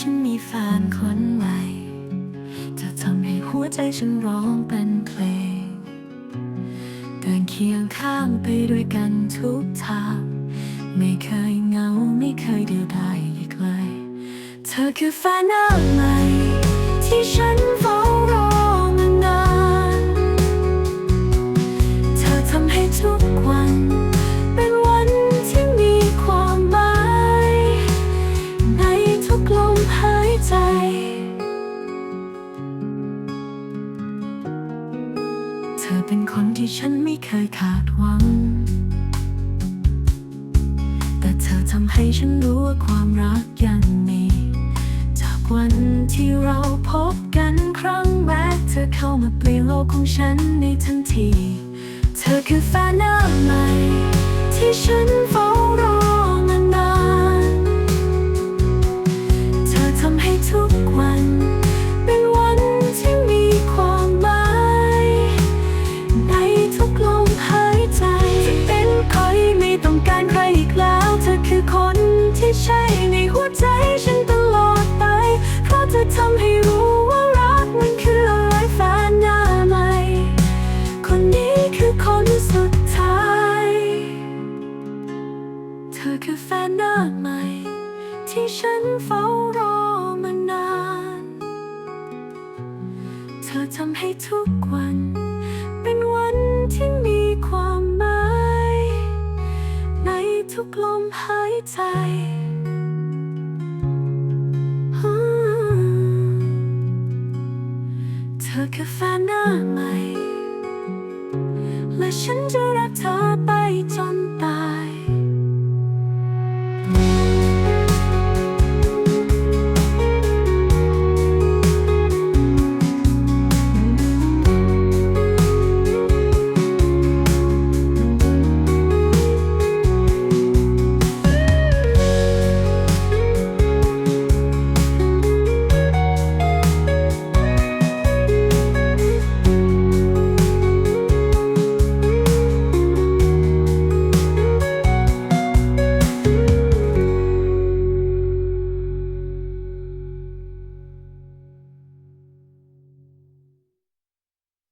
ฉันมีแฟนคนใหม่เธอทำให้หัวใจฉันร้องเป็นเพลง เดินเคียงข้างไปด้วยกันทุกทางไม่เคยเหงาไม่เคยเดียวดายอีกเลย เธอคือแฟนหน้าใหม่ที่ฉัน ธอเป็นคนที่ฉันไม่เคยขาดหวัง แต่เธอทำให้ฉันรู้ว่าความรักยังมี จากวันที่เราพบกันครั้งแรกเธอเข้ามาเปลี่ยนโลกของฉันในทันที เธอคือแฟนหน้าใหม่ที่ฉัน อคือแฟนหน้าใหม่ ที่ฉันเฝ้ารอมานาน เธอทำให้ทุกวัน เป็นวันที่มีความหมาย ในทุกลมหายใจเธอคือแฟนหน้าใหม่ และฉันจะรักเธอไปจนตาย